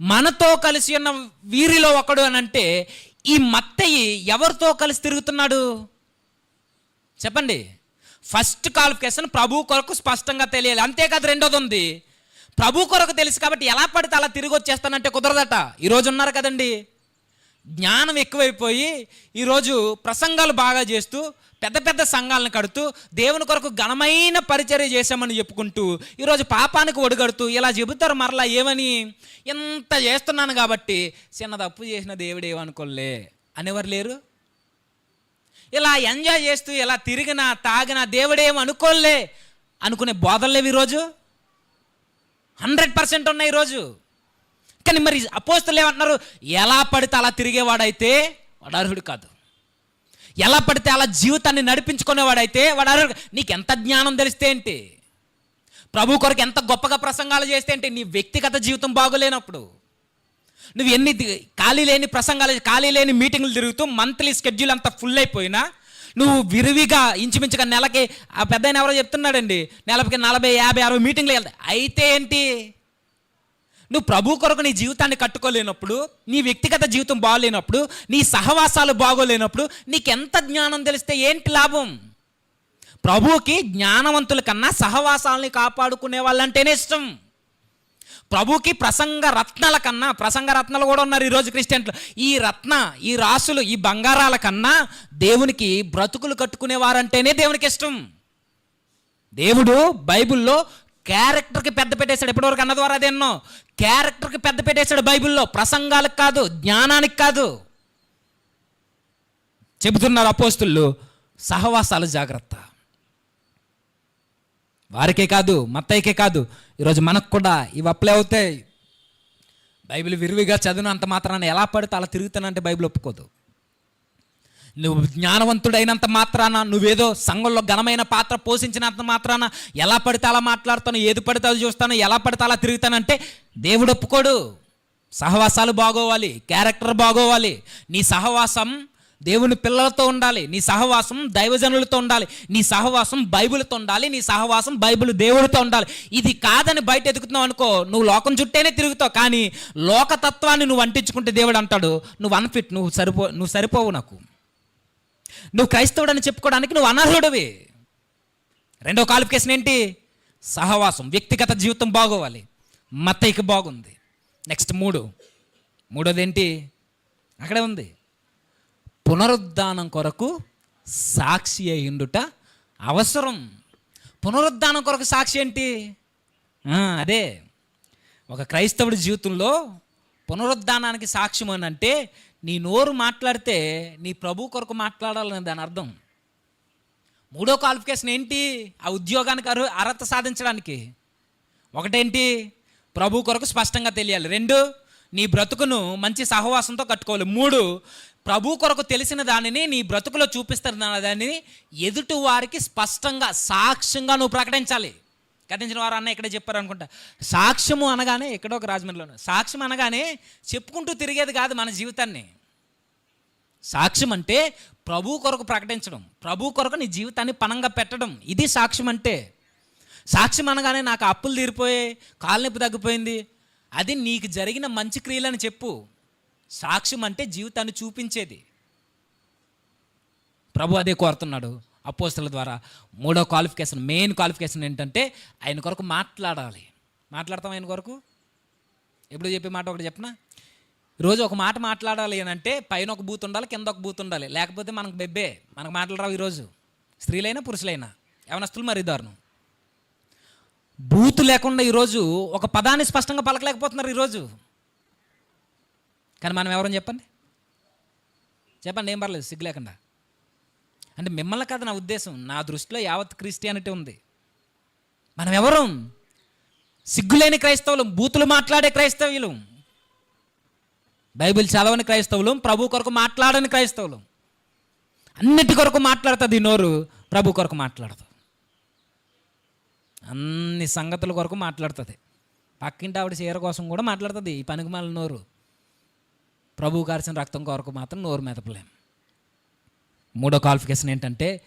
మనతో కలిసి ఉన్న వీరిలో ఒకడు అని అంటే ఈ మత్తయి ఎవరితో కలిసి తిరుగుతున్నాడు? చెప్పండి. ఫస్ట్ క్వాలిఫికేషన్ ప్రభు కొరకు స్పష్టంగా తెలియాలి. అంతేకాదు రెండోది ఉంది. ప్రభు కొరకు తెలుసు కాబట్టి ఎలా పడితే అలా తిరిగి వచ్చేస్తానంటే కుదరదట. ఈరోజు ఉన్నారు కదండి. జ్ఞానం ఎక్కువైపోయి ఈరోజు ప్రసంగాలు బాగా చేస్తూ పెద్ద పెద్ద సంఘాలను కడుతూ దేవుని కొరకు ఘనమైన పరిచర్య చేశామని చెప్పుకుంటూ ఈరోజు పాపానికి ఒడిగడుతూ ఇలా చెబుతారు మరలా ఏమని? ఎంత చేస్తున్నాను కాబట్టి చిన్న తప్పు చేసిన దేవుడు ఏమనుకోలే అనేవారు లేరు? ఇలా ఎంజాయ్ చేస్తూ ఇలా తిరిగినా తాగినా దేవుడేం అనుకోలే అనుకునే బోధలు లేవు ఈరోజు? హండ్రెడ్ పర్సెంట్ ఉన్నాయి ఈరోజు. కానీ మరి అపోస్తులు ఏమంటున్నారు? ఎలా పడితే అలా తిరిగేవాడైతే వాడు అర్హుడు కాదు. ఎలా పడితే అలా జీవితాన్ని నడిపించుకునేవాడైతే వాడు అర్హుడు నీకు ఎంత జ్ఞానం తెలిస్తే ఏంటి? ప్రభు కొరకు ఎంత గొప్పగా ప్రసంగాలు చేస్తే ఏంటి? నీ వ్యక్తిగత జీవితం బాగోలేనప్పుడు. నువ్వు ఎన్ని ఖాళీ లేని ప్రసంగాలు ఖాళీ లేని మీటింగ్లు తిరుగుతూ మంత్లీ స్కెడ్యూల్ అంతా ఫుల్ అయిపోయినా నువ్వు విరివిగా ఇంచుమించుగా నెలకి ఆ పెద్ద ఎవరో చెప్తున్నాడండి నెలకి నలభై యాభై అరవై మీటింగ్లు వెళ్తాయి అయితే ఏంటి? నువ్వు ప్రభు కొరకు నీ జీవితాన్ని కట్టుకోలేనప్పుడు నీ వ్యక్తిగత జీవితం బాగోలేనప్పుడు నీ సహవాసాలు బాగోలేనప్పుడు నీకెంత జ్ఞానం తెలిస్తే ఏంటి లాభం? ప్రభువుకి జ్ఞానవంతుల కన్నా సహవాసాలని కాపాడుకునే వాళ్ళంటేనే ఇష్టం. ప్రభుకి ప్రసంగ రత్నాల కన్నా ప్రసంగ రత్నాలు కూడా ఉన్నారు ఈరోజు క్రిస్టియన్లు. ఈ రత్న ఈ రాసులు ఈ బంగారాల కన్నా దేవునికి బ్రతుకులు కట్టుకునేవారంటేనే దేవునికి ఇష్టం. దేవుడు బైబిల్లో క్యారెక్టర్కి పెద్ద పెట్టేశాడు. ఎప్పటివరకు అన్న ద్వారా అదేన్నో క్యారెక్టర్కి పెద్ద పెట్టేశాడు బైబిల్లో. ప్రసంగాలకు కాదు జ్ఞానానికి కాదు. చెబుతున్నారు అపోస్తులు సహవాసాలు జాగ్రత్త. వారికే కాదు మత్తయ్యకే కాదు. ఈరోజు మనకు కూడా ఇవి అప్లై అవుతాయి. బైబిల్ విరివిగా చదివినంత మాత్రాన్ని ఎలా పడితే అలా తిరుగుతానంటే బైబిల్ ఒప్పుకోదు. నువ్వు జ్ఞానవంతుడైనంత మాత్రాన నువ్వేదో సంఘంలో ఘనమైన పాత్ర పోషించినంత మాత్రాన ఎలా పడితే అలా మాట్లాడుతాను ఏది పడితే అది చూస్తాను ఎలా పడితే అలా తిరుగుతానంటే దేవుడు ఒప్పుకోడు. సహవాసాలు బాగోవాలి క్యారెక్టర్ బాగోవాలి. నీ సహవాసం దేవుని పిల్లలతో ఉండాలి నీ సహవాసం దైవజనులతో ఉండాలి నీ సహవాసం బైబిల్తో ఉండాలి నీ సహవాసం బైబిల్ దేవుడితో ఉండాలి. ఇది కాదని బయట ఎదుగుతున్నావు అనుకో నువ్వు లోకం చుట్టేనే తిరుగుతావు కానీ లోకతత్వాన్ని నువ్వు అంటించుకుంటే దేవుడు అంటాడు నువ్వు అన్ఫిట్ నువ్వు సరిపో నువ్వు సరిపోవు నాకు. నువ్వు క్రైస్తవుడని చెప్పుకోవడానికి నువ్వు అనర్హుడివి. రెండో క్వాలిఫికేషన్ ఏంటి? సహవాసం వ్యక్తిగత జీవితం బాగోవాలి మత్తయ్యకి బాగుంది. నెక్స్ట్ మూడు. మూడోది ఏంటి అక్కడే ఉంది. పునరుద్ధానం కొరకు సాక్షి అయ్యుండుట అవసరం. పునరుద్ధానం కొరకు సాక్షి ఏంటి? అదే. ఒక క్రైస్తవుడి జీవితంలో పునరుద్ధానానికి సాక్ష్యం అని అంటే నీ నోరు మాట్లాడితే నీ ప్రభు కొరకు మాట్లాడాలని దాని అర్థం. మూడో క్వాలిఫికేషన్ ఏంటి? ఆ ఉద్యోగానికి అర్హ అర్హత సాధించడానికి. ఒకటేంటి? ప్రభు కొరకు స్పష్టంగా తెలియాలి. రెండు నీ బ్రతుకును మంచి సహవాసంతో కట్టుకోవాలి. మూడు ప్రభు కొరకు తెలిసిన దానిని నీ బ్రతుకులో చూపిస్తున్న దానిని ఎదుటి వారికి స్పష్టంగా సాక్ష్యంగా నువ్వు ప్రకటించాలి. గతించిన వారు అన్న ఇక్కడే చెప్పారు అనుకుంటా. సాక్ష్యము అనగానే ఎక్కడో ఒక రాజమండ్రిలోనే. సాక్ష్యం అనగానే చెప్పుకుంటూ తిరిగేది కాదు మన జీవితాన్ని. సాక్ష్యం అంటే ప్రభు కొరకు ప్రకటించడం. ప్రభు కొరకు నీ జీవితాన్ని పనంగా పెట్టడం. ఇది సాక్ష్యం అంటే. సాక్ష్యం అనగానే నాకు అప్పులు తీరిపోయాయి కాలనొప్పి తగ్గిపోయింది. అది నీకు జరిగిన మంచి క్రియలని చెప్పు. సాక్ష్యం అంటే జీవితాన్ని చూపించేది. ప్రభు అదే కోరుతున్నాడు. అపోస్తల ద్వారా. మూడో క్వాలిఫికేషన్ మెయిన్ క్వాలిఫికేషన్ ఏంటంటే ఆయన కొరకు మాట్లాడాలి. మాట్లాడతాం ఆయన కొరకు? ఎప్పుడు చెప్పే మాట ఒకటి చెప్పనా? రోజు ఒక మాట మాట్లాడాలి అని అంటే పైన ఒక బూత్ ఉండాలి కింద ఒక బూత్ ఉండాలి. లేకపోతే మనకు బెబ్బే మనకు మాట్లాడరావు రావు ఈరోజు. స్త్రీలైనా పురుషులైనా. యవనస్తులు మరి దారుణం బూత్ లేకుండా ఈరోజు ఒక పదాన్ని స్పష్టంగా పలకలేకపోతున్నారు ఈరోజు. కానీ మనం ఎవరని చెప్పండి? చెప్పండి ఏం పర్లేదు సిగ్గు లేకుండా. అంటే మిమ్మల్ని కాదు నా ఉద్దేశం. నా దృష్టిలో యావత్ క్రిస్టియానిటీ ఉంది. మనం ఎవరు? సిగ్గులేని క్రైస్తవులు బూతులు మాట్లాడే క్రైస్తవులు బైబిల్ చదవని క్రైస్తవులు ప్రభు కొరకు మాట్లాడని క్రైస్తవులు. అన్నిటి కొరకు మాట్లాడుతుంది నోరు ప్రభు కొరకు మాట్లాడదు. అన్ని సంగతుల కొరకు మాట్లాడుతుంది. పక్కింటి ఆవిడ చీర కోసం కూడా మాట్లాడుతుంది ఈ పనికి మళ్ళీ నోరు. ప్రభు కార్చిన రక్తం కొరకు మాత్రం నోరు మెదపలేము మూడో క్వాలిఫికేషన్ ఏంటంటే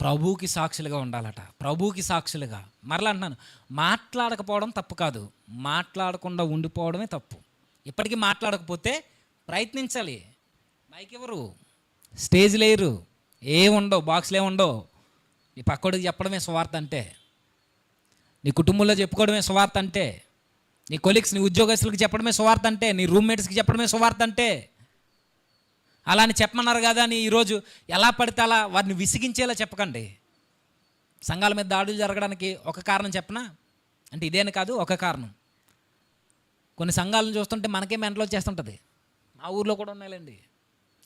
ప్రభువుకి సాక్షులుగా ఉండాలట. ప్రభువుకి సాక్షులుగా. మరలా అంటున్నాను మాట్లాడకపోవడం తప్పు కాదు. మాట్లాడకుండా ఉండిపోవడమే తప్పు. ఇప్పటికీ మాట్లాడకపోతే ప్రయత్నించాలి. మైక్ ఎవరు? స్టేజ్ లేరు ఏముండవు బాక్స్లు ఏముండవు నీ పక్కోడికి చెప్పడమే స్వార్థ అంటే. నీ కుటుంబంలో చెప్పుకోవడమే స్వార్థ అంటే. నీ కొలీగ్స్ నీ ఉద్యోగస్తులకు చెప్పడమే స్వార్థ అంటే. నీ రూమ్మేట్స్కి చెప్పడమే స్వార్థ అంటే. అలా అని చెప్పమన్నారు కదా అని ఈరోజు ఎలా పడితే అలా వారిని విసిగించేలా చెప్పకండి. సంఘాల మీద దాడులు జరగడానికి ఒక కారణం చెప్పనా? అంటే ఇదేని కాదు ఒక కారణం. కొన్ని సంఘాలను చూస్తుంటే మనకే మెంటలో చేస్తుంటుంది మా ఊర్లో కూడా ఉన్నాయిలేండి.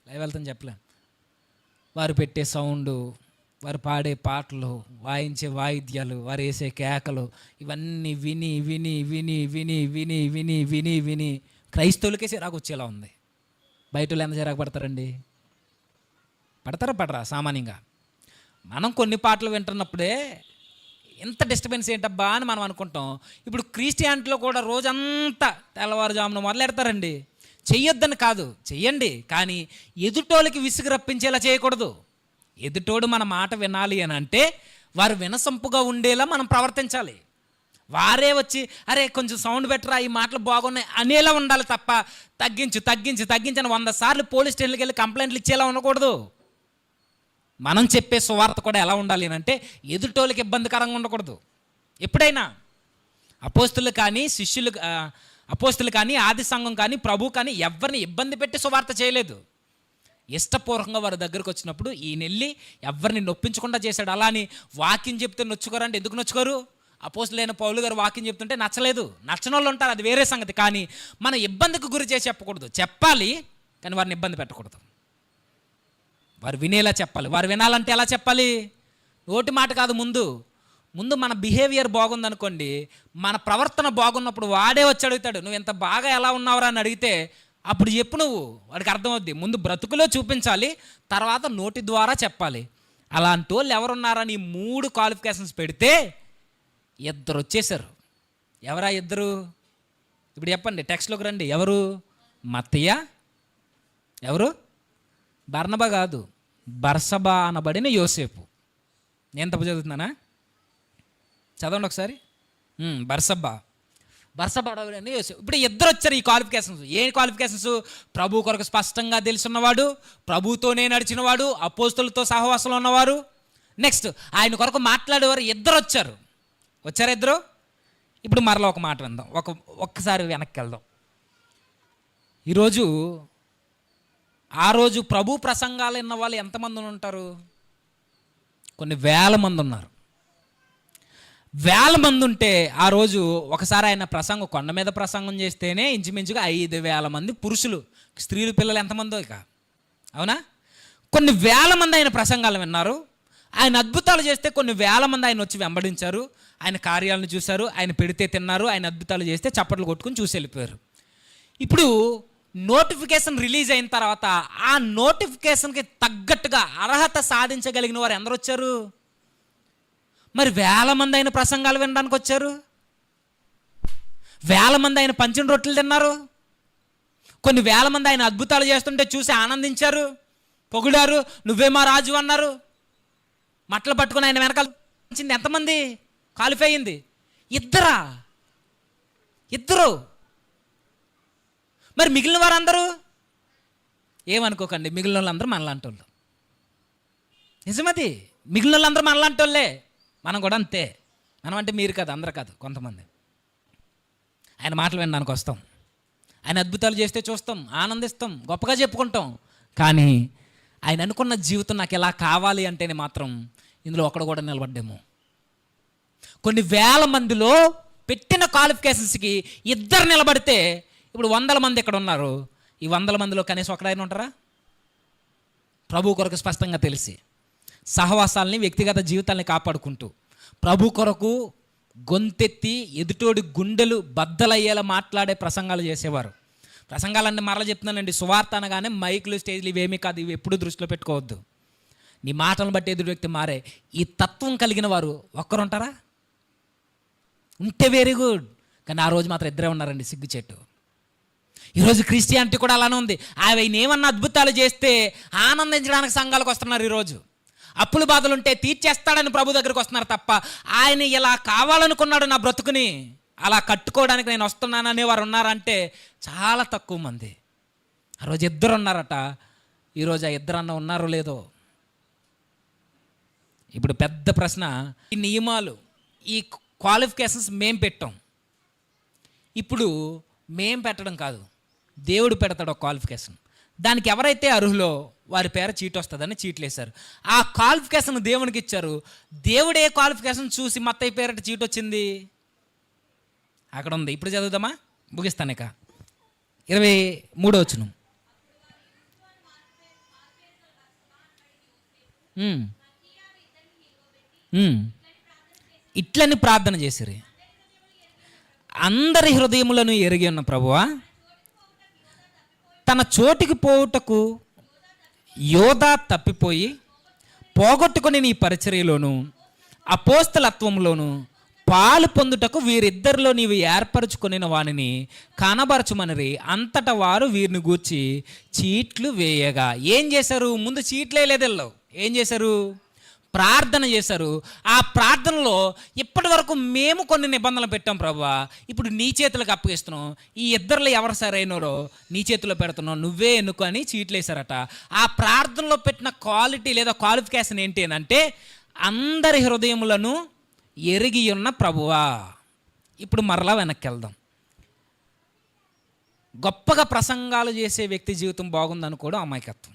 లైవ్ వెళ్తాను చెప్పలేం. వారు పెట్టే సౌండు వారు పాడే పాటలు వాయించే వాయిద్యాలు వారు వేసే కేకలు ఇవన్నీ విని విని విని విని విని విని విని విని క్రైస్తవులకే సిరాకు వచ్చేలా ఉంది. బయట వాళ్ళు ఎంత చిరాకు పడతారండి? పడతారా పడరా సామాన్యంగా? మనం కొన్ని పాటలు వింటున్నప్పుడే ఇంత డిస్టర్బెన్స్ ఏంటబ్బా అని మనం అనుకుంటాం. ఇప్పుడు క్రిస్టియానిటీలో కూడా రోజంతా తెల్లవారుజామున మొదలెడతారండి. చెయ్యొద్దని కాదు చెయ్యండి. కానీ ఎదుటోళ్ళకి విసుగు రప్పించేలా చేయకూడదు. ఎదుటోడు మన మాట వినాలి అని అంటే వారు వినసొంపుగా ఉండేలా మనం ప్రవర్తించాలి. వారే వచ్చి అరే కొంచెం సౌండ్ బెటరా ఈ మాటలు బాగున్నాయి అనేలా ఉండాలి తప్ప తగ్గించు తగ్గించు తగ్గించని వంద సార్లు పోలీస్ స్టేషన్కి వెళ్ళి కంప్లైంట్లు ఇచ్చేలా ఉండకూడదు. మనం చెప్పే సువార్త కూడా ఎలా ఉండాలి అని అంటే ఎదుటోళ్ళకి ఇబ్బందికరంగా ఉండకూడదు. ఎప్పుడైనా అపోస్తులు కానీ శిష్యులు అపోస్తులు కానీ ఆది సంఘం కానీ ప్రభు కానీ ఎవరిని ఇబ్బంది పెట్టి సువార్త చేయలేదు. ఇష్టపూర్వకంగా వారి దగ్గరకు వచ్చినప్పుడు ఈయన వెళ్ళి ఎవరిని నొప్పించకుండా చేశాడు అలా అని వాక్యం చెప్తే నొచ్చుకోరంటే ఎందుకు నొచ్చుకోరు? అపోస్తులైన పౌలు గారు వాక్యం చెప్తుంటే నచ్చలేదు. నచ్చని వాళ్ళు ఉంటారు అది వేరే సంగతి. కానీ మనం ఇబ్బందికి గురి చేసి చెప్పకూడదు. చెప్పాలి కానీ వారిని ఇబ్బంది పెట్టకూడదు. వారు వినేలా చెప్పాలి. వారు వినాలంటే ఎలా చెప్పాలి? నోటి మాట కాదు ముందు. ముందు మన బిహేవియర్ బాగుందనుకోండి. మన ప్రవర్తన బాగున్నప్పుడు వాడే వచ్చి అడుగుతాడు నువ్వు ఎంత బాగా ఎలా ఉన్నావురా? అని అడిగితే అప్పుడు చెప్పు నువ్వు. వాడికి అర్థమవుద్ది. ముందు బ్రతుకులో చూపించాలి తర్వాత నోటి ద్వారా చెప్పాలి. అలాంటి వాళ్ళు ఎవరున్నారని మూడు క్వాలిఫికేషన్స్ పెడితే ఇద్దరు వచ్చేసారు ఎవరా ఇద్దరు? ఇప్పుడు చెప్పండి టెక్స్ట్లోకి రండి. ఎవరు? మత్తయ్య. ఎవరు? బర్ణబ కాదు బర్సబా అనబడిన యోసేపు. నేను తప్పు చదువుతున్నానా? చదవండి ఒకసారి. బర్సబ్బా బర్సబ్బా బర్సబా యోసేపు. ఇప్పుడు ఇద్దరు వచ్చారు ఈ క్వాలిఫికేషన్స్ ఏ క్వాలిఫికేషన్స్ ప్రభు కొరకు స్పష్టంగా తెలుసున్నవాడు ప్రభుతోనే నడిచినవాడు అపోస్తులతో సహవాసంలో ఉన్నవారు. నెక్స్ట్ ఆయన కొరకు మాట్లాడేవారు ఇద్దరు వచ్చారు. వచ్చారా ఇద్దరు? ఇప్పుడు మరలా ఒక మాట విందాం. ఒక ఒక్కసారి వెనక్కి వెళ్దాం. ఈరోజు ఆ రోజు ప్రభు ప్రసంగాలు విన్న వాళ్ళు ఎంతమంది ఉంటారు? కొన్ని వేల మంది ఉన్నారు. వేల మంది ఉంటే ఆ రోజు ఒకసారి ఆయన ప్రసంగం కొండ మీద ప్రసంగం చేస్తేనే ఇంచుమించుగా ఐదు వేల మంది పురుషులు. స్త్రీలు పిల్లలు ఎంతమందో ఇక. అవునా? కొన్ని వేల మంది ఆయన ప్రసంగాలు విన్నారు. ఆయన అద్భుతాలు చేస్తే కొన్ని వేల మంది ఆయన వచ్చి వెంబడించారు. ఆయన కార్యాలను చూశారు ఆయన పెడితే తిన్నారు ఆయన అద్భుతాలు చేస్తే చప్పట్లు కొట్టుకుని చూసి వెళ్ళిపోయారు. ఇప్పుడు నోటిఫికేషన్ రిలీజ్ అయిన తర్వాత ఆ నోటిఫికేషన్కి తగ్గట్టుగా అర్హత సాధించగలిగిన వారు ఎందరు వచ్చారు? మరి వేల మంది ఆయన ప్రసంగాలు వినడానికి వచ్చారు? వేల మంది ఆయన పంచిన రొట్టెలు తిన్నారు? కొన్ని వేల మంది ఆయన అద్భుతాలు చేస్తుంటే చూసి ఆనందించారు? పొగిడారు నువ్వే మా రాజు అన్నారు? మట్టలు పట్టుకుని ఆయన వెనకాల ఎంతమంది? క్వాలిఫై అయింది ఇద్దరా? ఇద్దరు? మరి మిగిలిన వారందరూ? ఏమనుకోకండి మిగిలిన వాళ్ళందరూ మనలాంటి వాళ్ళు నిజమది మిగిలిన వాళ్ళందరూ మనలాంటి వాళ్ళే మనం కూడా అంతే. మనం అంటే మీరు కాదు అందరు కాదు కొంతమంది. ఆయన మాటలు వినడానికి వస్తాం. ఆయన అద్భుతాలు చేస్తే చూస్తాం ఆనందిస్తాం గొప్పగా చెప్పుకుంటాం. కానీ ఆయన అనుకున్న జీవితం నాకు ఎలా కావాలి అంటేనే మాత్రం ఇందులో ఒకడు కూడా నిలబడ్డాము. కొన్ని వేల మందిలో పెట్టిన క్వాలిఫికేషన్స్కి ఇద్దరు నిలబడితే ఇప్పుడు వందల మంది ఇక్కడ ఉన్నారు. ఈ వందల మందిలో కనీసం ఒకడైనా ఉంటారా? ప్రభు కొరకు స్పష్టంగా తెలిసి సహవాసాలని వ్యక్తిగత జీవితాలని కాపాడుకుంటూ ప్రభు కొరకు గొంతెత్తి ఎదుటోడి గుండెలు బద్దలయ్యేలా మాట్లాడే ప్రసంగాలు చేసేవారు. ప్రసంగాలన్నీ మరల చెప్తున్నానండి. సువార్త అనగానే మైకులు స్టేజ్లు ఇవేమీ కాదు ఇవి ఎప్పుడూ దృష్టిలో పెట్టుకోవద్దు. నీ మాటలను బట్టి ఎదుటి వ్యక్తి మారే. ఈ తత్వం కలిగిన వారు ఒక్కరుంటారా? ఉంటే వెరీ గుడ్ కానీ ఆ రోజు మాత్రం ఇద్దరే ఉన్నారండి సిగ్గు చెట్టు ఈరోజు క్రిస్టియానిటీ కూడా అలానే ఉంది. ఆయన ఏమన్నా అద్భుతాలు చేస్తే ఆనందించడానికి సంఘాలకు వస్తున్నారు ఈరోజు. అప్పుల బాధలు ఉంటే తీర్చేస్తాడని ప్రభు దగ్గరికి వస్తున్నారు తప్ప ఆయన ఇలా కావాలనుకున్నాడు నా బ్రతుకుని అలా కట్టుకోవడానికి నేను వస్తున్నాను అనేవారు ఉన్నారంటే చాలా తక్కువ మంది. ఆ రోజు ఇద్దరు ఉన్నారట. ఈరోజు ఆ ఇద్దరన్న ఉన్నారో లేదో? ఇప్పుడు పెద్ద ప్రశ్న ఈ నియమాలు ఈ క్వాలిఫికేషన్స్ మేం పెట్టాం. ఇప్పుడు మేం పెట్టడం కాదు దేవుడు పెడతాడు ఒక క్వాలిఫికేషన్. దానికి ఎవరైతే అర్హులో వారి పేర చీట్ వస్తుందని చీట్లు వేశారు. ఆ క్వాలిఫికేషన్ దేవునికి ఇచ్చారు. దేవుడు ఏ క్వాలిఫికేషన్ చూసి మత్తయ్య పేరట చీట్ వచ్చింది. అక్కడ ఉంది. ఇప్పుడు చదువుదామా? ముగిస్తాను ఇక. ఇరవై మూడో వచ్చును ఉమ్. ఇట్లని ప్రార్థన చేసిరి. అందరి హృదయములను ఎరిగి ఉన్న ప్రభువా తన చోటికి పోవుటకు యోధా తప్పిపోయి పోగొట్టుకుని నీ పరిచర్యలోను అపోస్తలత్వంలోను పాలు పొందుటకు వీరిద్దరిలో నీవు ఏర్పరచుకొనిన వానిని కనబరచుమనిరి. అంతటా వారు వీరిని గూర్చి చీట్లు వేయగా. ఏం చేశారు? ముందు చీట్లే లేదెల్లో. ఏం చేశారు? ప్రార్థన చేశారు. ఆ ప్రార్థనలో ఇప్పటి వరకు మేము కొన్ని నిబంధనలు పెట్టాం ప్రభా. ఇప్పుడు నీ చేతులకు అప్పగిస్తున్నాం ఈ ఇద్దరులో ఎవరు సరైనరో నీ చేతిలో పెడుతున్నావు నువ్వే ఎన్నుకో అని చీట్లేశారట. ఆ ప్రార్థనలో పెట్టిన క్వాలిటీ లేదా క్వాలిఫికేషన్ ఏంటి అని అంటే అందరి హృదయములను ఎరిగి ఉన్న ప్రభువా. ఇప్పుడు మరలా వెనక్కి వెళ్దాం గొప్పగా ప్రసంగాలు చేసే వ్యక్తి జీవితం బాగుందనుకోవడం అమాయకత్వం.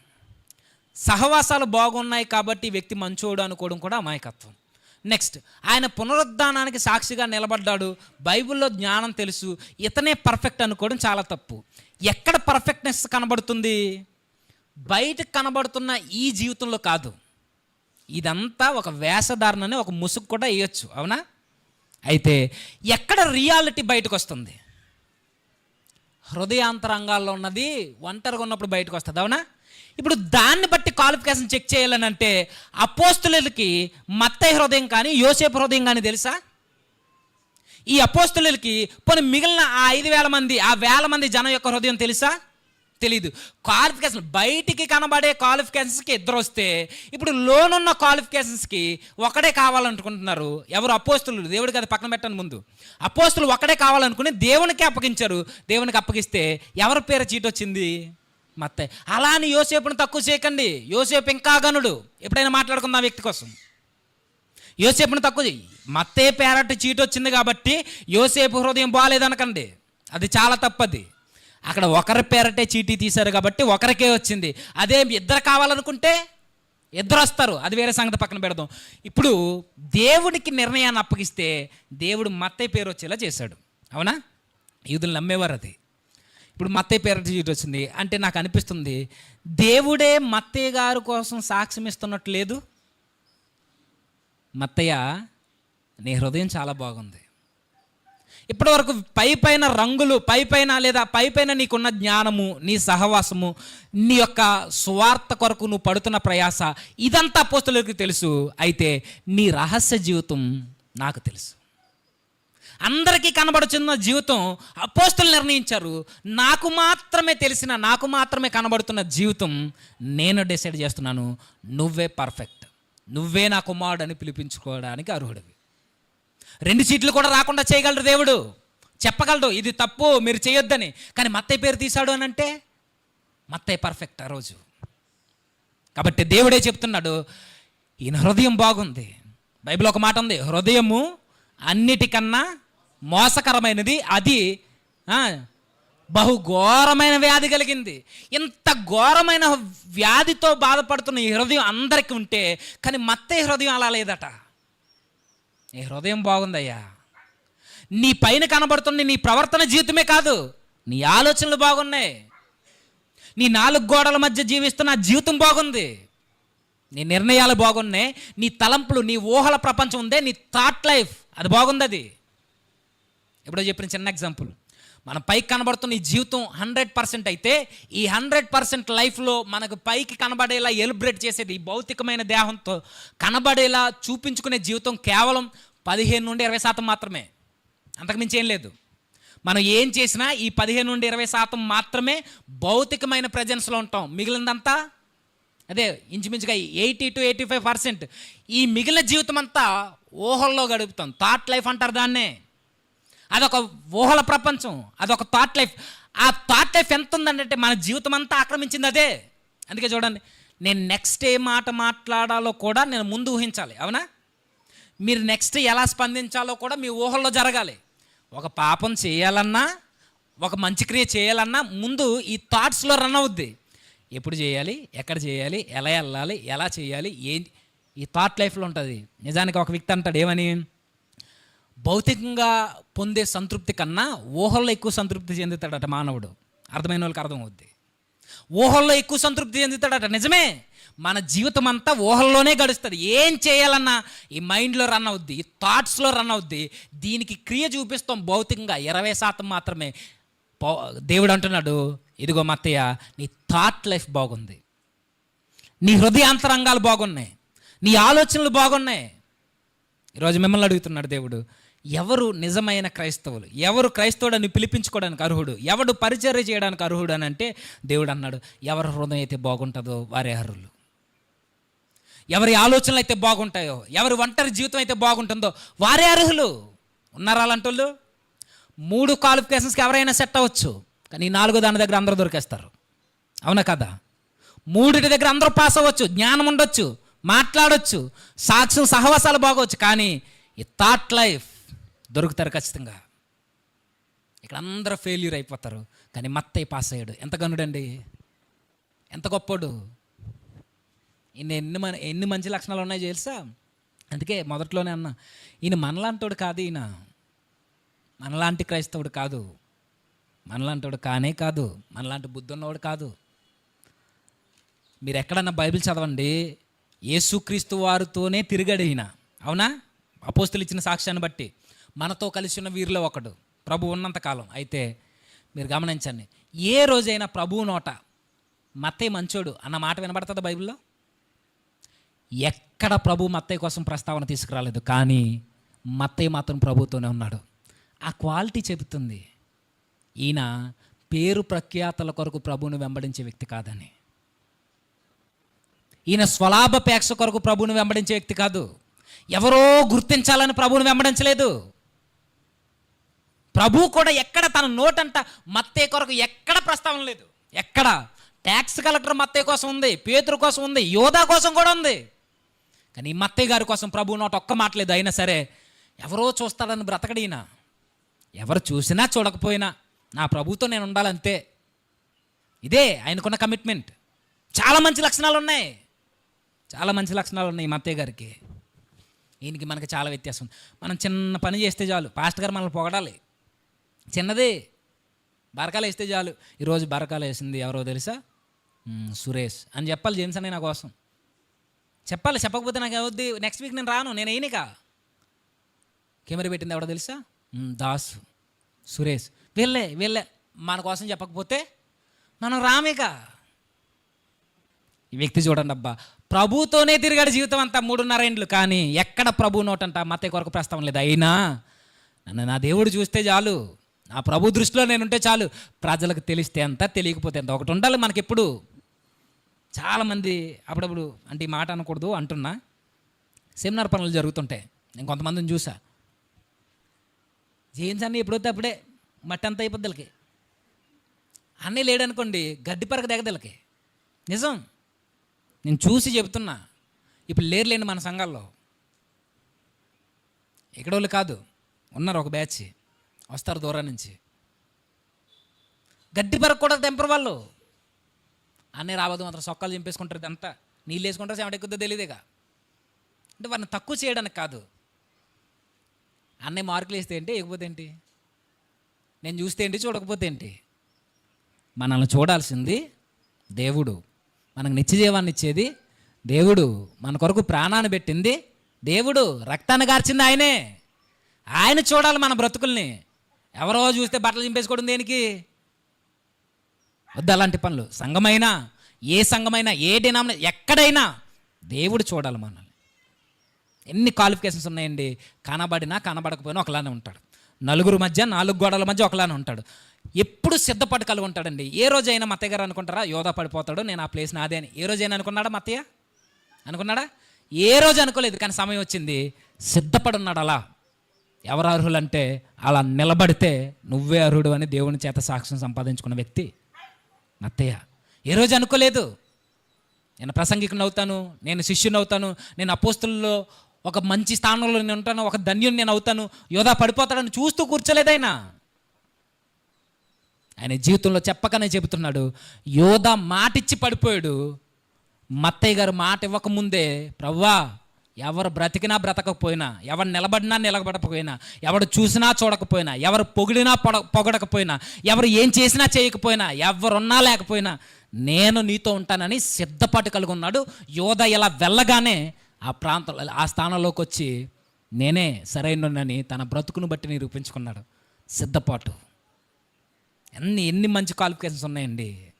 సహవాసాలు బాగున్నాయి కాబట్టి వ్యక్తి మంచోడు అనుకోవడం కూడా అమాయకత్వం. నెక్స్ట్ ఆయన పునరుద్ధానానికి సాక్షిగా నిలబడ్డాడు. బైబిల్లో జ్ఞానం తెలుసు. ఇతనే పర్ఫెక్ట్ అనుకోవడం చాలా తప్పు. ఎక్కడ పర్ఫెక్ట్నెస్ కనబడుతుంది? బయట కనబడుతున్న ఈ జీవితంలో కాదు. ఇదంతా ఒక వేషధారణని ఒక ముసుగు కూడా వేయచ్చు. అవునా? అయితే ఎక్కడ రియాలిటీ బయటకు వస్తుంది? హృదయాంతరంగాల్లో ఉన్నది ఒంటరిగా ఉన్నప్పుడు బయటకు వస్తుంది. అవునా? ఇప్పుడు దాన్ని బట్టి క్వాలిఫికేషన్ చెక్ చేయాలని అంటే అపోస్తులకి మత్తయ్య హృదయం కానీ యోసేపు హృదయం కానీ తెలుసా? ఈ అపోస్తులకి పోనీ మిగిలిన ఆ ఐదు వేల మంది ఆ వేల మంది జనం యొక్క హృదయం తెలుసా? తెలీదు. క్వాలిఫికేషన్ బయటికి కనబడే క్వాలిఫికేషన్స్కి ఇద్దరు వస్తే ఇప్పుడు లోనున్న క్వాలిఫికేషన్స్కి ఒకడే కావాలనుకుంటున్నారు. ఎవరు? అపోస్తులు. దేవుడికి అది పక్కన పెట్టండి ముందు. అపోస్తులు ఒకడే కావాలనుకుని దేవునికి అప్పగించారు. దేవునికి అప్పగిస్తే ఎవరి పేరు చీట్ మత్తాయి అలా అని యోసేపును తక్కువ చేయకండి. యోసేపు ఇంకా గనుడు. ఎప్పుడైనా మాట్లాడుకుందాం ఆ వ్యక్తి కోసం. యోసేపుని తక్కువ చెయ్యి. మత్తే పేరట్ చీట్ వచ్చింది కాబట్టి యోసేపు హృదయం బాగాలేదనకండి. అది చాలా తప్పది. అక్కడ ఒకరి పేరటే చీటీ తీశారు కాబట్టి ఒకరికే వచ్చింది. అదే ఇద్దరు కావాలనుకుంటే ఇద్దరు వస్తారు. అది వేరే సంగతి పక్కన పెడదాం. ఇప్పుడు దేవుడికి నిర్ణయాన్ని అప్పగిస్తే దేవుడు మత్తయ్య పేరు వచ్చేలా చేశాడు. అవునా? యూదులు నమ్మేవారు అది. ఇప్పుడు మత్తయ్య పేరట చీటి వచ్చింది. అంటే నాకు అనిపిస్తుంది దేవుడే మత్తయ్య గారి కోసం సాక్ష్యం ఇస్తున్నట్టు లేదు. మత్తయ్య నీ హృదయం చాలా బాగుంది. ఇప్పటివరకు పై పైన రంగులు పై పైన లేదా పై పైన నీకున్న జ్ఞానము నీ సహవాసము నీ యొక్క స్వార్థ కొరకు నువ్వు పడుతున్న ప్రయాస ఇదంతా పోస్తులకి తెలుసు. అయితే నీ రహస్య జీవితం నాకు తెలుసు. అందరికీ కనబడుతున్న జీవితం అపోస్తులు నిర్ణయించారు. నాకు మాత్రమే తెలిసిన నాకు మాత్రమే కనబడుతున్న జీవితం నేను డిసైడ్ చేస్తున్నాను. నువ్వే పర్ఫెక్ట్. నువ్వే నా కుమారుడు అని పిలిపించుకోవడానికి అర్హుడివి. రెండు సీట్లు కూడా రాకుండా చేయగలరు దేవుడు. చెప్పగలడు ఇది తప్పు మీరు చేయొద్దని. కానీ మత్తయ్య పేరు తీశాడు అని అంటే మత్తయ్య పర్ఫెక్ట్ ఆ రోజు. కాబట్టి దేవుడే చెప్తున్నాడు ఈయన హృదయం బాగుంది. బైబిల్ ఒక మాట ఉంది హృదయము అన్నిటికన్నా మోసకరమైనది అది బహుఘోరమైన వ్యాధి కలిగింది. ఇంత ఘోరమైన వ్యాధితో బాధపడుతున్న ఈ హృదయం అందరికీ ఉంటే కానీ మత్తే హృదయం అలా లేదట. నీ హృదయం బాగుందయ్యా. నీ పైన కనబడుతున్న నీ ప్రవర్తన జీవితమే కాదు నీ ఆలోచనలు బాగున్నాయి. నీ నాలుగు గోడల మధ్య జీవిస్తున్న జీవితం బాగుంది. నీ నిర్ణయాలు బాగున్నాయి నీ తలంపులు నీ ఊహల ప్రపంచం ఉందే నీ థాట్ లైఫ్ అది బాగుంది అది ఎప్పుడో చెప్పిన చిన్న ఎగ్జాంపుల్ మన పైకి కనబడుతున్న ఈ జీవితం హండ్రెడ్ పర్సెంట్ అయితే ఈ హండ్రెడ్ పర్సెంట్ లైఫ్లో మనకు పైకి కనబడేలా ఎలిబ్రేట్ చేసేది ఈ భౌతికమైన దేహంతో కనబడేలా చూపించుకునే జీవితం కేవలం పదిహేను నుండి ఇరవై శాతం మాత్రమే. అంతకుమించి ఏం లేదు. మనం ఏం చేసినా ఈ పదిహేను నుండి ఇరవై శాతం మాత్రమే భౌతికమైన ప్రజెన్స్లో ఉంటాం. మిగిలిందంతా? అదే ఇంచుమించుగా eighty to eighty five percent. ఈ మిగిలిన జీవితం అంతా ఊహల్లో గడుపుతాం. థాట్ లైఫ్ అంటారు దాన్నే. అదొక ఊహల ప్రపంచం అదొక థాట్ లైఫ్ ఆ థాట్ లైఫ్ ఎంత ఉందంటే మన జీవితం అంతా ఆక్రమించింది అదే. అందుకే చూడండి నేను నెక్స్ట్ ఏ మాట మాట్లాడాలో కూడా నేను ముందు ఊహించాలి అవునా? మీరు నెక్స్ట్ ఎలా స్పందించాలో కూడా మీ ఊహల్లో జరగాలి. ఒక పాపం చేయాలన్నా ఒక మంచి క్రియ చేయాలన్నా ముందు ఈ థాట్స్లో రన్ అవుద్ది. ఎప్పుడు చేయాలి ఎక్కడ చేయాలి ఎలా వెళ్ళాలి ఎలా చేయాలి ఏ ఈ థాట్ లైఫ్లో ఉంటుంది. నిజానికి ఒక వ్యక్తి అంటాడు ఏమని? భౌతికంగా పొందే సంతృప్తి కన్నా ఊహల్లో ఎక్కువ సంతృప్తి చెందుతాడట మానవుడు. అర్థమైన వాళ్ళకి అర్థమవుద్ది. ఊహల్లో ఎక్కువ సంతృప్తి చెందుతాడట. నిజమే. మన జీవితం అంతా ఊహల్లోనే గడుస్తుంది. ఏం చేయాలన్నా ఈ మైండ్లో రన్ అవుద్ది ఈ థాట్స్లో రన్ అవుద్ది. దీనికి క్రియ చూపిస్తాం భౌతికంగా. ఇరవై శాతం మాత్రమే. దేవుడు అంటున్నాడు ఇదిగో మత్తయ్య నీ థాట్ లైఫ్ బాగుంది. నీ హృదయాంతరంగాలు బాగున్నాయి. నీ ఆలోచనలు బాగున్నాయి. ఈరోజు మిమ్మల్ని అడుగుతున్నాడు దేవుడు ఎవరు నిజమైన క్రైస్తవులు? ఎవరు క్రైస్తవుడని పిలిపించుకోవడానికి అర్హుడు? ఎవడు పరిచర్య చేయడానికి అర్హుడు అని అంటే దేవుడు అన్నాడు ఎవరి హృదయం అయితే బాగుంటుందో వారే అర్హులు. ఎవరి ఆలోచనలు అయితే బాగుంటాయో ఎవరి ఒంటరి జీవితం అయితే బాగుంటుందో వారే అర్హులు. ఉన్నారా అలాంటి వాళ్ళు మూడు క్వాలిఫికేషన్స్కి ఎవరైనా సెట్ అవ్వచ్చు కానీ నాలుగో దాని దగ్గర అందరూ దొరికేస్తారు. అవునా కదా? మూడిటి దగ్గర అందరూ పాస్ అవ్వచ్చు జ్ఞానం ఉండొచ్చు మాట్లాడొచ్చు సాక్ష్యం సహవాసాలు బాగోవచ్చు కానీ ఈ థాట్ లైఫ్ దొరుకుతారు ఖచ్చితంగా. ఇక్కడ అందరూ ఫెయిల్యూర్ అయిపోతారు. కానీ మత్తయ్య పాస్ అయ్యాడు. ఎంత గనుడండి? ఎంత గొప్పోడు? ఈయన ఎన్ని మన ఎన్ని మంచి లక్షణాలు ఉన్నాయో తెలుసా? అందుకే మొదట్లోనే అన్న ఈయన మనలాంటోడు కాదు ఈయన. మనలాంటి క్రైస్తవుడు కాదు. మనలాంటోడు కానే కాదు. మనలాంటి బుద్ధి ఉన్నవాడు కాదు. మీరు ఎక్కడన్నా బైబిల్ చదవండి. యేసుక్రీస్తు వారితోనే తిరిగాడు ఈయన. అవునా? అపోస్తులు ఇచ్చిన సాక్ష్యాన్ని బట్టి. మనతో కలిసి ఉన్న వీరిలో ఒకడు. ప్రభు ఉన్నంతకాలం అయితే మీరు గమనించండి ఏ రోజైనా ప్రభువు నోట మత్తయ్య మంచోడు అన్న మాట వినబడుతుందా బైబిల్లో? ఎక్కడ ప్రభు మత్తయ్య కోసం ప్రస్తావన తీసుకురాలేదు కానీ మత్తయ్య మాత్రం ప్రభుతోనే ఉన్నాడు. ఆ క్వాలిటీ చెబుతుంది ఈయన పేరు ప్రఖ్యాతల కొరకు ప్రభువును వెంబడించే వ్యక్తి కాదని. ఈయన స్వలాభపేక్ష కొరకు ప్రభువును వెంబడించే వ్యక్తి కాదు. ఎవరో గుర్తించాలని ప్రభువును వెంబడించలేదు. ప్రభు కూడా ఎక్కడ తన నోటంట మత్తే కొరకు ఎక్కడ ప్రస్తావన లేదు. ఎక్కడ? ట్యాక్స్ కలెక్టర్ మత్తయ్య కోసం ఉంది పేతురు కోసం ఉంది యోధా కోసం కూడా ఉంది. కానీ ఈ మత్తయ్య గారి కోసం ప్రభు నోట ఒక్క మాట లేదు. అయినా సరే ఎవరో చూస్తాడని బ్రతకడీనా ఎవరు చూసినా చూడకపోయినా నా ప్రభుతో నేను ఉండాలంతే. ఇదే ఆయనకున్న కమిట్మెంట్. చాలా మంచి లక్షణాలు ఉన్నాయి. చాలా మంచి లక్షణాలు ఉన్నాయి ఈ మత్తయ్య గారికి. ఈయనకి మనకి చాలా వ్యత్యాసం ఉంది. మనం చిన్న పని చేస్తే చాలు. పాస్ట్ గారు మనల్ని పొగడాలి. చిన్నది. బరకాలు వేస్తే చాలు. ఈరోజు బరకాలు వేసింది ఎవరో తెలుసా? సురేష్. అని చెప్పాలి జేమ్స్ అనే నా కోసం. చెప్పాలి చెప్పకపోతే నాకు అవద్ది నెక్స్ట్ వీక్ నేను రాను. నేను అయినక కెమెరా పెట్టింది ఎవడో తెలుసా? దాసు దాస్. సురేష్. వీళ్ళే వెళ్ళే. మన కోసం చెప్పకపోతే మనం రామిక. ఈ వ్యక్తి చూడండి అబ్బా. ప్రభుతోనే తిరిగాడు జీవితం అంతా మూడున్నర ఏండ్లు. కానీ ఎక్కడ ప్రభు నోటంట? మత కొరకు ప్రస్తావన లేదు. అయినా నన్ను నా దేవుడు చూస్తే చాలు. ఆ ప్రభు దృష్టిలో నేనుంటే చాలు. ప్రజలకు తెలిస్తే ఎంత తెలియకపోతే ఎంత. ఒకటి ఉండాలి మనకి ఎప్పుడు చాలామంది అప్పుడప్పుడు అంటే ఈ మాట అనకూడదు అంటున్నా. సెమినార్ పనులు జరుగుతుంటాయి. నేను కొంతమందిని చూసా. జేమ్స్ అన్నీ ఎప్పుడైతే అప్పుడే మట్టి అంతా అయిపోద్దలకి అన్నీ లేడనుకోండి గడ్డి పరక దగ్గదలకి నిజం? నేను చూసి చెప్తున్నా. ఇప్పుడు లేరులేండి మన సంఘాల్లో. ఎక్కడోళ్ళు కాదు. ఉన్నారు ఒక బ్యాచ్. వస్తారు దూరం నుంచి. గడ్డి పరకు కూడా తెంపరు వాళ్ళు. అన్నీ రావద్దు మాత్రం సొక్కలు చింపేసుకుంటారు ఇదంతా. నీళ్ళు వేసుకుంటారు చెమట ఎక్కుద్దో తెలియదేగా అంటే వారిని తక్కువ చేయడానికి కాదు. అన్నయ్య మార్కులు వేస్తే ఏంటి ఎగిపోతే ఏంటి? నేను చూస్తే ఏంటి చూడకపోతే ఏంటి? మనల్ని చూడాల్సింది దేవుడు. మనకు నిత్యజీవాన్ని ఇచ్చేది దేవుడు. మన కొరకు ప్రాణాన్ని పెట్టింది దేవుడు. రక్తాన్ని గార్చింది ఆయనే. ఆయన చూడాలి మన బ్రతుకుల్ని. ఎవరో చూస్తే బట్టలు చింపేసుకోవడం దేనికి? వద్దు అలాంటి పనులు. సంఘమైనా ఏ సంఘమైనా ఏ డినామినే ఎక్కడైనా దేవుడు చూడాలి మనల్ని. ఎన్ని క్వాలిఫికేషన్స్ ఉన్నాయండి? కనబడినా కనబడకపోయినా ఒకలానే ఉంటాడు. నలుగురు మధ్య నాలుగు గోడల మధ్య ఒకలానే ఉంటాడు. ఎప్పుడు సిద్ధపడి కలిగి ఉంటాడండి. ఏ రోజైనా మత్తయ్య గారు అనుకుంటారా? యోధా పడిపోతాడు నేను ఆ ప్లేస్ నాదే అని. ఏ రోజైనా అనుకున్నాడా మత్తయ్య? అనుకున్నాడా? ఏ రోజు అనుకోలేదు కానీ సమయం వచ్చింది. సిద్ధపడి ఉన్నాడు అలా. ఎవరు అర్హులంటే అలా నిలబడితే నువ్వే అర్హుడు అని దేవుని చేత సాక్ష్యం సంపాదించుకున్న వ్యక్తి మత్తయ్య ఏ రోజు అనుకోలేదు. నేను ప్రసంగికుని అవుతాను నేను శిష్యుని అవుతాను నేను అపోస్తుల్లో ఒక మంచి స్థానంలో నేను ఉంటాను ఒక ధన్యుని నేను అవుతాను. యోధా పడిపోతాడని చూస్తూ కూర్చోలేదైనా ఆయన జీవితంలో చెప్పకనే చెబుతున్నాడు యోధ మాటిచ్చి పడిపోయాడు. మత్తయ్య గారు మాట ఇవ్వకముందే ప్రవ్వా ఎవరు బ్రతికినా బ్రతకపోయినా ఎవరు నిలబడినా నిలబడకపోయినా ఎవడు చూసినా చూడకపోయినా ఎవరు పొగిడినా పొడ పొగడకపోయినా ఎవరు ఏం చేసినా చేయకపోయినా ఎవరున్నా లేకపోయినా నేను నీతో ఉంటానని సిద్ధపాటు కలిగి ఉన్నాడు. యోధ ఇలా వెళ్ళగానే ఆ ప్రాంతంలో ఆ స్థానంలోకి వచ్చి నేనే సరైనని తన బ్రతుకును బట్టి నిరూపించుకున్నాడు. సిద్ధపాటు. ఎన్ని ఎన్ని మంచి క్వాలిఫికేషన్స్ ఉన్నాయండి.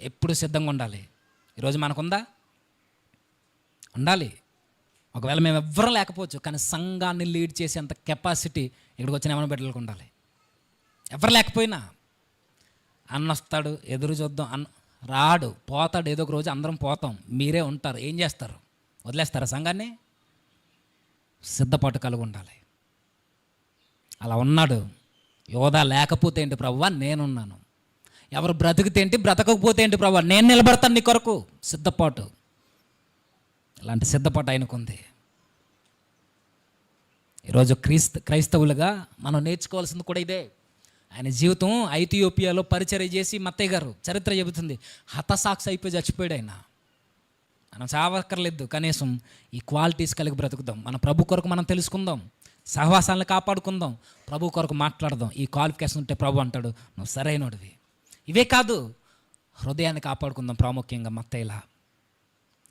ఎప్పుడు సిద్ధంగా ఉండాలి. ఈరోజు మనకుందా? ఉండాలి. ఒకవేళ మేము ఎవ్వరూ లేకపోవచ్చు కానీ సంఘాన్ని లీడ్ చేసేంత కెపాసిటీ ఇక్కడికి వచ్చిన ఏమైనా బిడ్డలకు ఉండాలి. ఎవరు లేకపోయినా అన్న వస్తాడు ఎదురు చూద్దాం అన్న రాడు పోతాడు ఏదో ఒక రోజు అందరం పోతాం మీరే ఉంటారు ఏం చేస్తారు? వదిలేస్తారా సంఘాన్ని? సిద్ధపాటు కలిగి ఉండాలి. అలా ఉన్నాడు. యోధా లేకపోతే ఏంటి ప్రభు? నేనున్నాను. ఎవరు బ్రతికితే ఏంటి? బ్రతకకపోతే ఏంటి ప్రభు? నేను నిలబడతాను నీ కొరకు. సిద్ధపాటు. ఇలాంటి సిద్ధపాటు ఆయనకుంది ఈరోజు క్రీస్తు క్రైస్తవులుగా మనం నేర్చుకోవాల్సింది కూడా ఇదే. ఆయన జీవితం ఐథియోపియాలో పరిచర్య చేసి మత్తయ్య గారు చరిత్ర చెబుతుంది. హతసాక్షి అయిపోయి చచ్చిపోయాడు ఆయన. మనం చావక్కర్లేదు కనీసం ఈ క్వాలిటీస్ కలిగి బ్రతుకుదాం. మన ప్రభు కొరకు మనం తెలుసుకుందాం. సహవాసాలను కాపాడుకుందాం. ప్రభు కొరకు మాట్లాడదాం. ఈ క్వాలిఫికేషన్ ఉంటే ప్రభు అంటాడు నువ్వు సరైనడివి. ఇవే కాదు హృదయాన్ని కాపాడుకుందాం ప్రాముఖ్యంగా మత్తయ్యలా.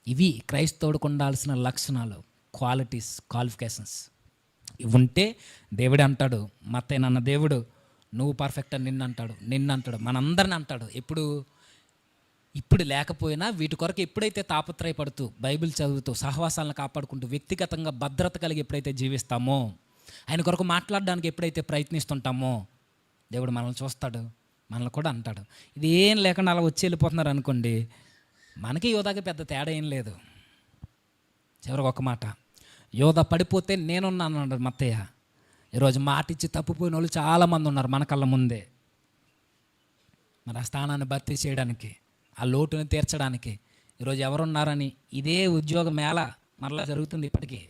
ఇవి క్రైస్తవుడికి ఉండాల్సిన లక్షణాలు క్వాలిటీస్ క్వాలిఫికేషన్స్ ఇవి ఉంటే దేవుడు అంటాడు మత్తయ్య నన్న దేవుడు నువ్వు పర్ఫెక్ట్ అని నిన్ను అంటాడు నిన్ను అంటాడు మనందరిని అంటాడు. ఎప్పుడు ఇప్పుడు లేకపోయినా వీటి కొరకు ఎప్పుడైతే తాపత్రయపడుతూ బైబిల్ చదువుతూ సహవాసాలను కాపాడుకుంటూ వ్యక్తిగతంగా భద్రత కలిగి ఎప్పుడైతే జీవిస్తామో ఆయన కొరకు మాట్లాడడానికి ఎప్పుడైతే ప్రయత్నిస్తుంటామో దేవుడు మనల్ని చూస్తాడు మనల్ని కూడా అంటాడు. ఇది ఏం లేకుండా అలా వచ్చి వెళ్ళిపోతున్నారు అనుకోండి మనకి యోధాకి పెద్ద తేడా ఏం లేదు. చివరికి ఒక మాట. యోధ పడిపోతే నేనున్నాను అన్నాడు మత్తయ్య. ఈరోజు మాట ఇచ్చి తప్పిపోయిన వాళ్ళు చాలామంది ఉన్నారు మన కళ్ళ ముందే. మరి ఆ స్థానాన్ని భర్తీ చేయడానికి ఆ లోటుని తీర్చడానికి ఈరోజు ఎవరున్నారని ఇదే ఉద్యోగ మేళ మరలా జరుగుతుంది ఇప్పటికీ.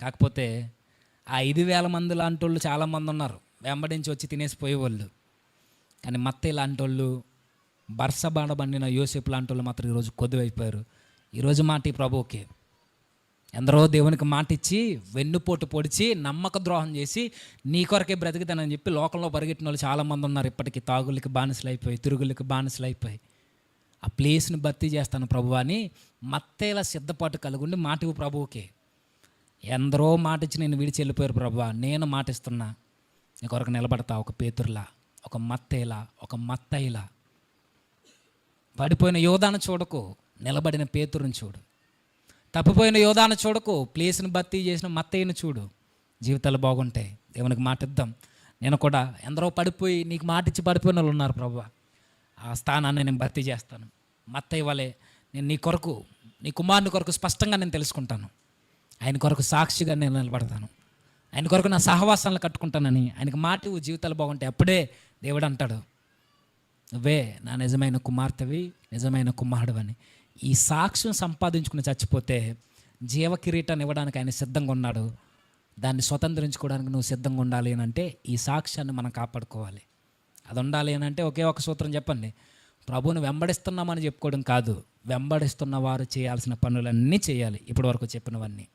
కాకపోతే ఆ ఐదు వేల మంది లాంటి వాళ్ళు చాలామంది ఉన్నారు. వెంబడించి వచ్చి తినేసి పోయేవాళ్ళు. కానీ మత్తయ్య లాంటి వాళ్ళు బర్సబాడబండిన యోసేపు లాంటి వాళ్ళు మాత్రం ఈరోజు కొద్దివైపోయారు. ఈరోజు మాట ఈ ప్రభువుకి. ఎందరో దేవునికి మాట ఇచ్చి వెన్నుపోటు పొడిచి నమ్మక ద్రోహం చేసి నీ కొరకే బ్రతికితానని చెప్పి లోకంలో పరిగెట్టిన వాళ్ళు చాలామంది ఉన్నారు. ఇప్పటికీ తాగులకి బానిసలు అయిపోయి తిరుగులకి బానిసలు అయిపోయి. ఆ ప్లేస్ని భర్తీ చేస్తాను ప్రభు అని మత్తేలా సిద్ధపాటు కలుగుండి మాటివు ఇవ్వు ప్రభువుకి. ఎందరో మాట ఇచ్చి నేను విడిచి వెళ్ళిపోయారు ప్రభు నేను మాటిస్తున్నా. నీ కొరకు నిలబడతా ఒక పేతుర్లా ఒక మత్తేలా ఒక మత్తయిలా. పడిపోయిన యోధాను చూడకు నిలబడిన పేతురుని చూడు. తప్పిపోయిన యోధాను చూడకు ప్లేస్ని భర్తీ చేసిన మత్తయ్యను చూడు. జీవితాలు బాగుంటాయి దేవునికి మాట ఇద్దాం. నేను కూడా ఎందరో పడిపోయి నీకు మాట ఇచ్చి పడిపోయిన వాళ్ళు ఉన్నారు ప్రభు. ఆ స్థానాన్ని నేను భర్తీ చేస్తాను. మత్తయ్య వలె నేను నీ కొరకు నీ కుమారుని కొరకు స్పష్టంగా నేను తెలుసుకుంటాను. ఆయన కొరకు సాక్షిగా నేను నిలబడతాను. ఆయన కొరకు నా సహవాసాలను కట్టుకుంటానని ఆయనకు మాట జీవితాలు బాగుంటాయి అప్పుడే దేవుడు అంటాడు. నువ్వే నా నిజమైన కుమార్తెవి నిజమైన కుమారుడవని. ఈ సాక్ష్యం సంపాదించుకుని చచ్చిపోతే జీవ కిరీటాన్ని ఇవ్వడానికి ఆయన సిద్ధంగా ఉన్నాడు. దాన్ని స్వతంత్రించుకోవడానికి నువ్వు సిద్ధంగా ఉండాలి అని అంటే ఈ సాక్ష్యాన్ని మనం కాపాడుకోవాలి. అది ఉండాలి అని అంటే ఒకే ఒక సూత్రం చెప్పండి. ప్రభువుని వెంబడిస్తున్నామని చెప్పుకోవడం కాదు. వెంబడిస్తున్న వారు చేయాల్సిన పనులన్నీ చేయాలి. ఇప్పటి వరకు చెప్పినవన్నీ.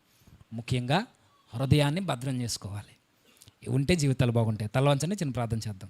ముఖ్యంగా హృదయాన్ని భద్రం చేసుకోవాలి. ఇవి ఉంటే జీవితాలు బాగుంటాయి. తలవంచని చిన్న ప్రార్థన చేద్దాం.